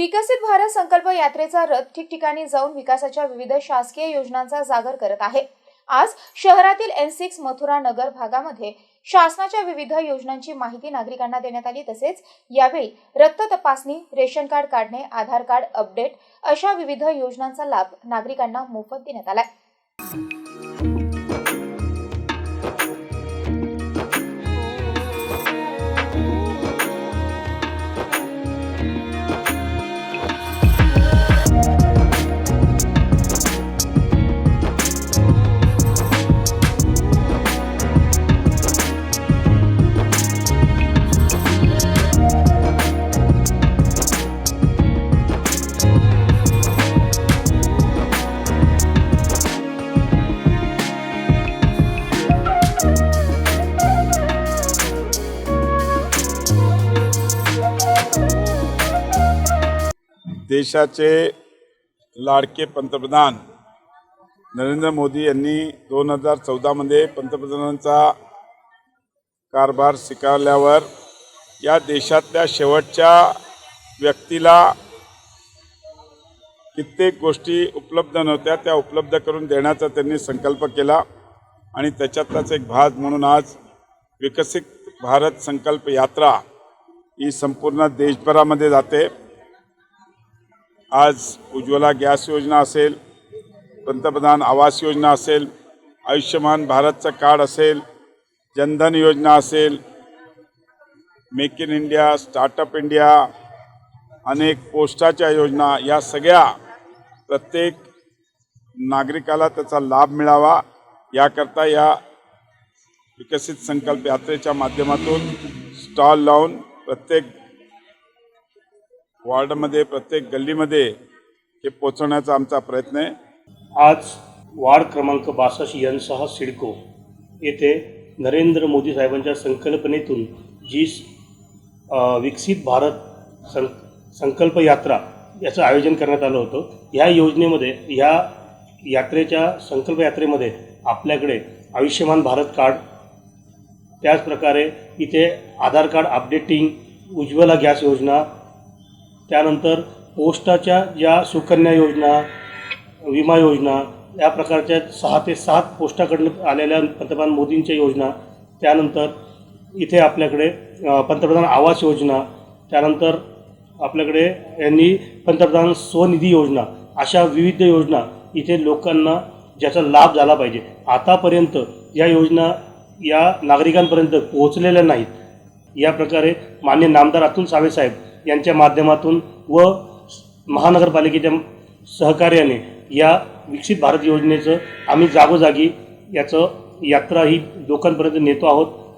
विकसित भारत संकल्प यात्रेचा रथ ठिकठिकाणी जाऊन विकासाच्या विविध शासकीय योजनांचा जागर करत आहे. आज शहरातील एन सिक्स मथुरा नगर भागामध्ये शासनाच्या विविध योजनांची माहिती नागरिकांना देण्यात आली. तसेच यावेळी रक्त तपासणी रेशन कार्ड काढणे आधार कार्ड अपडेट अशा विविध योजनांचा लाभ नागरिकांना मोफत देण्यात आलाय. देशाचे लाडके पंतप्रधान नरेंद्र मोदी यांनी दोन हजार चौदामध्ये पंतप्रधानांचा कारभार स्वीकारल्यावर या देशातल्या शेवटच्या व्यक्तीला कित्येक गोष्टी उपलब्ध नव्हत्या. त्या उपलब्ध करून देण्याचा त्यांनी संकल्प केला आणि त्याच्यातलाच एक भाग म्हणून आज विकसित भारत संकल्प यात्रा ही संपूर्ण देशभरामध्ये जाते. आज उज्ज्वला गॅस योजना असेल पंतप्रधान आवास योजना असेल आयुष्यमान भारतचं कार्ड असेल जनधन योजना असेल make in India startup India अनेक पोस्टाच्या योजना या सगळ्या प्रत्येक नागरिकाला त्याचा लाभ मिळावा. याकरता या विकसित संकल्प यात्रेच्या माध्यमातून स्टॉल लावून प्रत्येक वार्डमध्ये प्रत्येक गल्लीमध्ये हे पोचवण्याचा आमचा प्रयत्न आहे. आज वार्ड क्रमांक बासष्ट एन सहा सिडको येथे नरेंद्र मोदी साहेबांच्या संकल्पनेतून जी विकसित भारत सं संकल्प यात्रा याचं आयोजन करण्यात आलं होतं. ह्या योजनेमध्ये ह्या यात्रेच्या संकल्प यात्रेमध्ये आपल्याकडे आयुष्यमान भारत कार्ड त्याचप्रकारे इथे Aadhaar card updating Ujjwala gas Yojana त्यानंतर पोस्टाच्या ज्या सुकन्या योजना विमा योजना या प्रकारच्या सहा ते सात पोस्टाकडनं आलेल्या पंतप्रधान मोदींच्या योजना त्यानंतर इथे आपल्याकडे पंतप्रधान आवास योजना त्यानंतर आपल्याकडे यांनी पंतप्रधान स्वनिधी योजना अशा विविध योजना इथे लोकांना ज्याचा लाभ झाला पाहिजे. आतापर्यंत या योजना या नागरिकांपर्यंत पोहोचलेल्या नाहीत. या प्रकारे मान्य नामदार अतुल सावेसाहेब यांच्या माध्यमातून व महानगरपालिकेच्या सहकार्याने या विकसित भारत योजनेचं आम्ही जागोजागी याचं यात्रा ही लोकांपर्यंत नेतो आहोत.